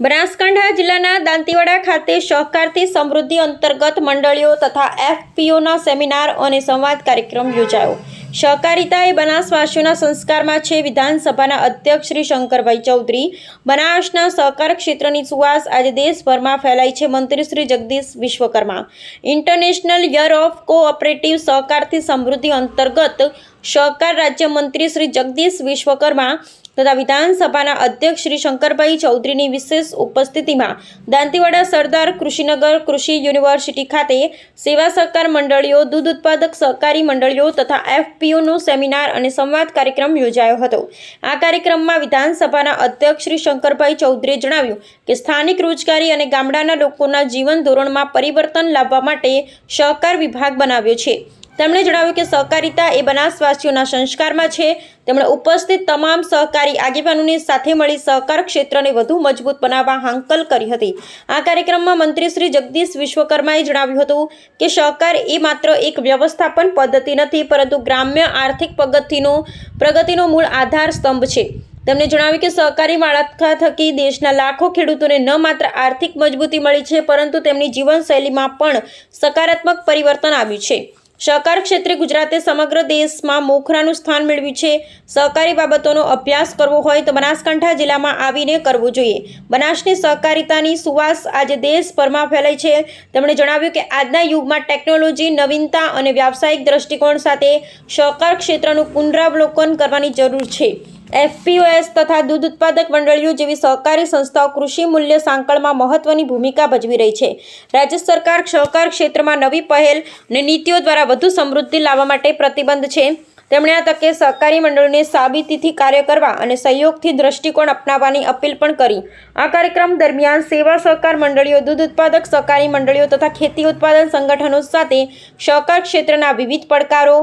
બનાસકાંઠા જિલ્લાના દાંતીવાડા ખાતે સહકારથી સમૃદ્ધિ અંતર્ગત મંડળીઓ તથા એફપીઓના સેમિનાર અને સંવાદ કાર્યક્રમ યોજાયો. સહકારિતા એ બનાસવાસીઓના સંસ્કારમાં છે વિધાનસભાના અધ્યક્ષ શ્રી શંકરભાઈ ચૌધરી. બનાસના સહકાર ક્ષેત્રની સુવાસ આજે દેશભરમાં ફેલાઈ છે મંત્રી Shri Jagdish Vishwakarma. International year of cooperative સહકારથી સમૃદ્ધિ અંતર્ગત સહકાર રાજ્યમંત્રી શ્રી જગદીશ વિશ્વકર્મા તથા વિધાનસભાના અધ્યક્ષ શ્રી શંકરભાઈ ચૌધરીની વિશેષ ઉપસ્થિતિમાં દાંતીવાડા સરદાર કૃષિનગર કૃષિ યુનિવર્સિટી ખાતે સેવા સહકાર મંડળીઓ, દૂધ ઉત્પાદક સહકારી મંડળીઓ તથા એફપીઓનો સેમિનાર અને સંવાદ કાર્યક્રમ યોજાયો હતો. આ કાર્યક્રમમાં વિધાનસભાના અધ્યક્ષ શ્રી શંકરભાઈ ચૌધરીએ જણાવ્યું કે સ્થાનિક રોજગારી અને ગામડાના લોકોના જીવન ધોરણમાં પરિવર્તન લાવવા માટે સહકાર વિભાગ બનાવ્યો છે. તેમણે જણાવ્યું કે સહકારિતા એ બનાસવાસીઓના સંસ્કારમાં છે. તેમણે ઉપસ્થિત તમામ સહકારી આગેવાનોને સાથે મળી સહકાર ક્ષેત્રને વધુ મજબૂત બનાવવા હાંકલ કરી હતી. આ કાર્યક્રમમાં મંત્રી શ્રી જગદીશ વિશ્વકર્માએ જણાવ્યું હતું કે સહકાર એ માત્ર એક વ્યવસ્થાપન પદ્ધતિ નથી, પરંતુ ગ્રામ્ય આર્થિક પ્રગતિનો પ્રગતિનો મૂળ આધાર સ્તંભ છે. તેમણે જણાવ્યું કે સહકારી માળખા થકી દેશના લાખો ખેડૂતોને ન માત્ર આર્થિક મજબૂતી મળી છે, પરંતુ તેમની જીવનશૈલીમાં પણ સકારાત્મક પરિવર્તન આવ્યું છે. સહકાર ક્ષેત્રે ગુજરાતે સમગ્ર દેશમાં મોખરાનું સ્થાન મેળવ્યું છે. સહકારી બાબતોનો અભ્યાસ કરવો હોય તો બનાસકાંઠા જિલ્લામાં આવીને કરવો જોઈએ. બનાસની સહકારિતાની સુવાસ આજે દેશભરમાં ફેલાઈ છે. તેમણે જણાવ્યું કે આજના યુગમાં ટેકનોલોજી, નવીનતા અને વ્યાવસાયિક દ્રષ્ટિકોણ સાથે સહકાર ક્ષેત્રનું પુનરાવલોકન કરવાની જરૂર છે. એફપીઓએસ તથા દૂધ ઉત્પાદક મંડળીઓ જેવી સહકારી સંસ્થાઓ કૃષિ મૂલ્ય સાંકળમાં મહત્વની ભૂમિકા ભજવી રહી છે. રાજ્ય સરકાર સહકાર ક્ષેત્રમાં નવી પહેલ અને નીતિઓ દ્વારા વધુ સમૃદ્ધિ લાવવા માટે પ્રતિબદ્ધ છે. તેમણે આ તકે સહકારી મંડળોને સાબિતીથી કાર્ય કરવા અને સહયોગથી દ્રષ્ટિકોણ અપનાવવાની અપીલ પણ કરી. આ કાર્યક્રમ દરમિયાન સેવા સહકાર મંડળીઓ, દૂધ ઉત્પાદક સહકારી મંડળીઓ તથા ખેતી ઉત્પાદન સંગઠનો સાથે સહકાર ક્ષેત્રના વિવિધ પડકારો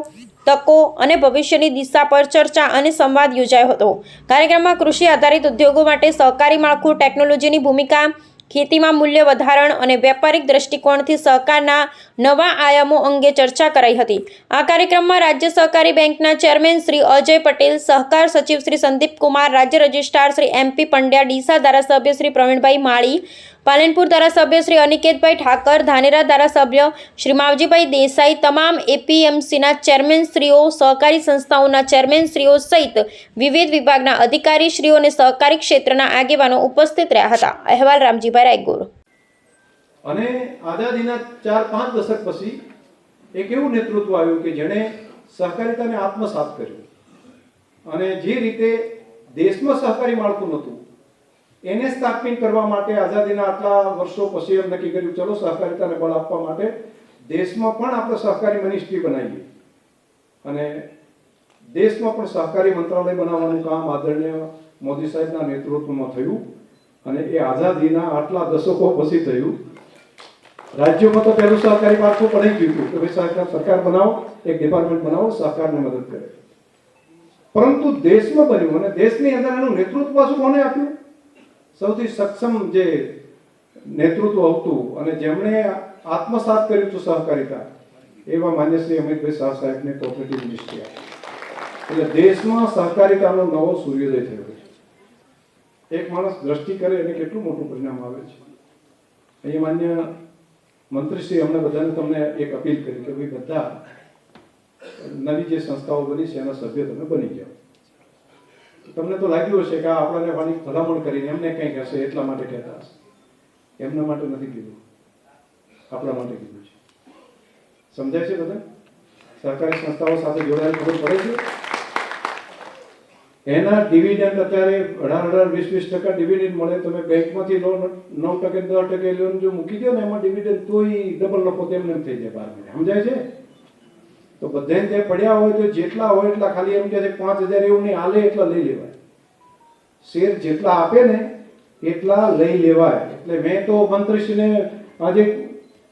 તકો અને ભવિષ્યની દિશા પર ચર્ચા અને સંવાદ યોજાયો હતો. કાર્યક્રમમાં કૃષિ આધારિત ઉદ્યોગો માટે સહકારી માળખું ટેકનોલોજીની ભૂમિકા, ખેતીમાં મૂલ્ય વધારણ અને વ્યાપારિક દ્રષ્ટિકોણથી સહકારના નવા આયામો અંગે ચર્ચા કરાઈ હતી. આ કાર્યક્રમમાં રાજ્ય સહકારી બેંકના ચેરમેન શ્રી અજય પટેલ, સહકાર સચિવ શ્રી સંદીપ કુમાર રાજ્ય રજિસ્ટ્રાર શ્રી એમપી પંડ્યા, ડીસા ધારાસભ્ય શ્રી પ્રવીણભાઈ માળી પાલનપુર ધારાસભ્ય શ્રી અનિકેતભાઈ ઠાકર, ધાનેરા ધારાસભ્ય શ્રી માવજીભાઈ દેસાઈ તમામ એપીએમસીના ચેરમેનશ્રીઓ સહકારી સંસ્થાઓના ચેરમેનશ્રીઓ સહિત વિવિધ વિભાગના અધિકારીશ્રીઓ અને સહકારી ક્ષેત્રના આગેવાનો ઉપસ્થિત રહ્યા હતા. અહેવાલ રામજીભાઈ રાયગુર. અને આઝાદીના ચાર પાંચ દશક પછી એક એવું નેતૃત્વ આવ્યું કે જેણે સહકારિતાને આત્મસાત કર્યું. અને જે રીતે દેશમાં સહકારી માળખું નહોતું એને સ્થાપિત કરવા માટે આઝાદીના આટલા વર્ષો પછી એમ નક્કી કર્યું ચલો સહકારિતાને બળ આપવા માટે દેશમાં પણ આપણે સહકારી મિનિસ્ટ્રી બનાવીએ. અને દેશમાં પણ સહકારી મંત્રાલય બનાવવાનું કામ આદરણીય મોદી સાહેબના નેતૃત્વમાં થયું અને એ આઝાદીના આટલા દશકો પછી થયું. રાજ્યોમાં તો પહેલું સહકારી માળખું પડી ગયું હતું કે ભાઈ સહકાર, સરકાર બનાવો, એક ડિપાર્ટમેન્ટ બનાવો સહકારને મદદ કરે. પરંતુ દેશમાં બન્યું અને દેશની અંદર એનું નેતૃત્વ પાછું કોને આપ્યું? સૌથી સક્ષમ જે નેતૃત્વ હતું અને જેમણે આત્મસાત કર્યું હતું સહકારિતા, એવા માન્ય શ્રી અમિતભાઈ શાહ સાહેબને કોઓપરેટિવ મિનિસ્ટ્રી એટલે દેશમાં સહકારિતાનો નવો સૂર્યોદય થયો છે. એક માણસ દ્રષ્ટિ કરે એને કેટલું મોટું પરિણામ આવે છે. અહીંયા માન્ય મંત્રીશ્રી અમને બધાને તમને એક અપીલ કરી કે ભાઈ બધા નવી જે સંસ્થાઓ બની છે, એના સભ્ય તમે બની જાઓ. તમને તો લાગ્યું હશે કે આપણને વાણી ભલામણ કરીને એમને કંઈક હશે એટલા માટે કહેતા હશે. એમના માટે નથી કીધું. આપણા માટે કીધું છે. સમજાય છે બધા? સરકારી સંસ્થાઓ સાથે જોડાયેલ ખબર પડે છે? એના ડિવિડન્ડ અત્યારે અઢાર અઢાર વીસ વીસ ટકા ડિવિડન્ડ મળે, તમે બેંકમાંથી લો નવ ટકે દસ ટકે લોન જો મૂકી દો ને એમાં ડિવિડન્ડ તોય ડબલ નફો તેમને થઈ જાય બાર મહિને. સમજાય છે? તો બધાને જે પડ્યા હોય તો જેટલા હોય એટલા ખાલી એમ કે છે, પાંચ હજાર એવું નહીં આલે એટલા લઈ લેવાય. શેર જેટલા આપે ને એટલા લઈ લેવાય. એટલે મેં તો મંત્રીશ્રીને આજે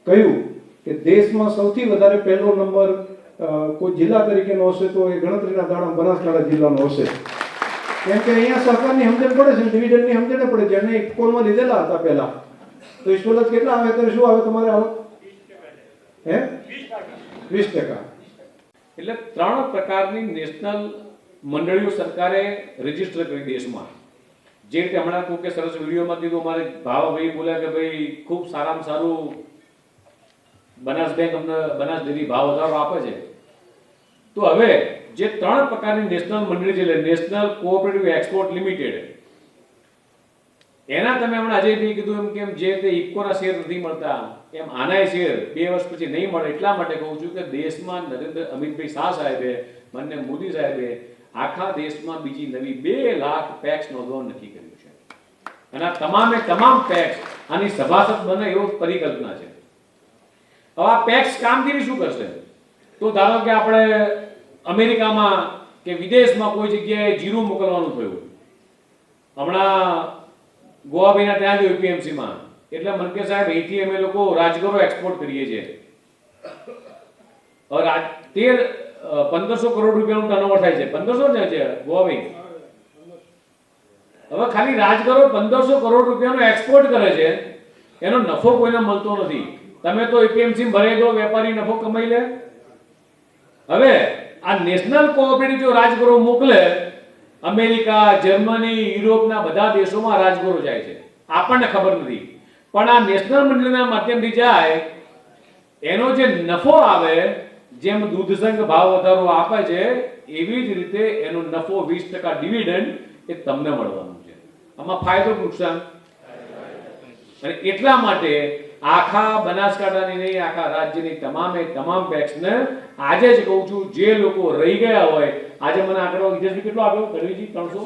કહ્યું કે દેશમાં સૌથી વધારે પહેલો નંબર કોઈ જિલ્લા તરીકેનો હશે તો એ ગણતરીના દાડા બનાસકાંઠા જિલ્લાનો હશે. કેમ કે અહીંયા સરકારની સમજણ પડે છે ડિવિડન્ડની સમજણ પડે છે. જેને ઇકોનમાં લીધેલા હતા પહેલા. તો ઇસ્ટોલજ કેટલા આવે ત્યારે શું આવે તમારે હે? વીસ ટકા. એટલે ત્રણ પ્રકારની નેશનલ મંડળીઓ સરકારે રજિસ્ટર કરી દેશમાં. જે રીતે હમણાં કોકે સરસ વિડીયોમાં કીધું, અમારે ભાવભાઈ બોલ્યા કે ભાઈ ખૂબ સારામાં સારું બનાસ બેંક અમને બનાસ ડેરી ભાવ વધારો આપે છે. તો હવે જે ત્રણ પ્રકારની નેશનલ મંડળી છે નેશનલ કોઓપરેટિવ એક્સપોર્ટ લિમિટેડ એના તમે હમણાં અજયભાઈ કીધું એમ કેમ જે તે ઇફકોના શેર નથી મળતા, એમ આનાય શેર બે વર્ષ પછી નહીં મળે એટલા માટે કહું છું કે દેશમાં નરેન્દ્ર અમિતભાઈ શાહ સાહેબે માન્ય મોદી સાહેબે આખા દેશમાં બીજી નવી બે લાખ પેક્સ નોંધવાનું નક્કી કર્યું છે. અને આ તમામે તમામ પેક્સ આની સભાસદ બને એવો પરિકલ્પના છે. હવે આ પેક્સ કામગીરી શું કરશે? તો ધારો કે આપણે અમેરિકામાં કે વિદેશમાં કોઈ જગ્યાએ જીરું મોકલવાનું થયું. હમણાં ગોવાભાઈના ત્યાં જ યુપીએમસી માં એટલે મને કે સાહેબ, અહીંથી અમે લોકો રાજગરો એક્સપોર્ટ કરીએ છીએ. તેર પંદરસો કરોડ રૂપિયાનું ટર્નઓવર થાય છે. પંદરસો ને છે ગોવાભાઈ હવે ખાલી રાજગરો પંદરસો કરોડ રૂપિયાનો એક્સપોર્ટ કરે છે. એનો નફો કોઈને મળતો નથી. તમે તો એપીએમસી ભરાઈ દો, વેપારી નફો કમાઈ લે. હવે આ નેશનલ કોઓપરેટિવ જો રાજગરો મોકલે અમેરિકા, જર્મની, યુરોપના બધા દેશોમાં રાજગરો જાય છે. આપણને ખબર નથી. પણ આ નેશનલ મંડળના માધ્યમથી જાય, એનો જે નફો આવે, જેમ દૂધ સંઘ ભાવ વધારો આપે છે, એવી જ રીતે એનો નફો વીસ ટકા ડિવિડન્ડ એ તમને મળવાનું છે. આમાં ફાયદો નુકસાન? અને એટલા માટે આખા બનાસકાંઠાની નહીં આખા રાજ્યની તમામે તમામ બેચને આજે જ કહું છું જે લોકો રહી ગયા હોય આજે મને આંકડો હિતેશભાઈ કેટલો આવ્યો ગઢવીજી ત્રણસો?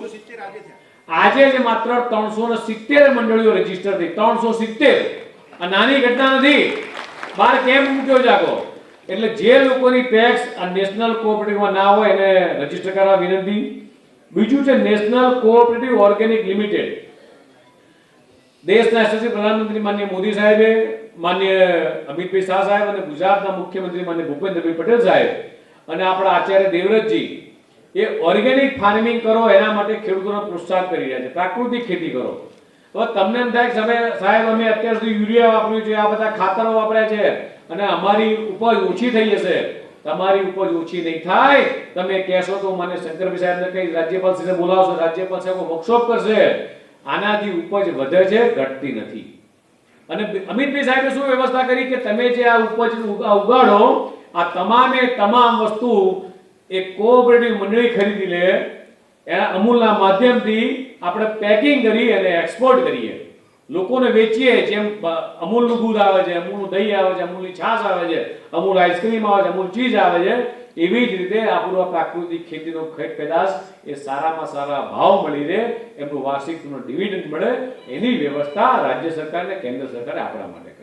આજે જ માત્ર ત્રણસો ને સિત્તેર મંડળીઓ રજિસ્ટર થઈ. ત્રણસો સિત્તેર. આ નાની ઘટના નથી. બાર કેમ મૂક્યો જાગો? એટલે જે લોકોની ટેક્સ આ નેશનલ કોઓપરેટિવમાં ના હોય એને રજિસ્ટર કરવા વિનંતી. બીજું છે નેશનલ કોઓપરેટિવ ઓર્ગેનિક લિમિટેડ દેશના યશસ્વી પ્રધાનમંત્રી માન્ય મોદી સાહેબે, માન્ય અમિતભાઈ શાહ સાહેબ અને ગુજરાતના મુખ્યમંત્રી માન્ય ભૂપેન્દ્રભાઈ પટેલ સાહેબ અને આપણા આચાર્ય દેવવ્રતજી એ ઓર્ગેનિક ફાર્મિંગ કરો, એના માટે ખેડૂતોને પ્રોત્સાહન કરી રહ્યા છે. પ્રાકૃતિક ખેતી કરો. હવે તમને એમ થાય કે સાહેબ, અમે અત્યાર સુધી યુરિયા વાપર્યું છે, આ બધા ખાતરો વાપર્યા છે અને અમારી ઉપજ ઓછી થઈ જશે. તમારી ઉપજ ઓછી નહીં થાય. તમે કહેશો તો મને શંકરભાઈ સાહેબને કઈ રાજ્યપાલ સાથે બોલાવશો, રાજ્યપાલ સાહેબ વર્કશોપ કરશે. આનાથી ઉપજ વધે છે, ઘટતી નથી. અને અમિતભાઈ સાહેબે શું વ્યવસ્થા કરી કે તમે જે આ ઉપજ ઉગાડો, આ તમામે તમામ વસ્તુ એક કોઓપરેટિવ મંડળી ખરીદી લે. એના અમૂલના માધ્યમથી આપણે પેકિંગ કરી અને એક્સપોર્ટ કરીએ. લોકોને વેચીએ, જેમ અમૂલનું દૂધ આવે છે, અમૂલનું દહીં આવે છે, અમૂલની છાશ આવે છે, અમૂલ આઈસ્ક્રીમ આવે છે, અમૂલ ચીઝ આવે છે. એવી જ રીતે આપણું આ પ્રાકૃતિક ખેતીનો ખેત પેદાશ એ સારામાં સારા ભાવ મળી રહે, એમનું વાર્ષિક ડિવિડન્ડ મળે, એની વ્યવસ્થા રાજ્ય સરકાર અને કેન્દ્ર સરકારે આપણા માટે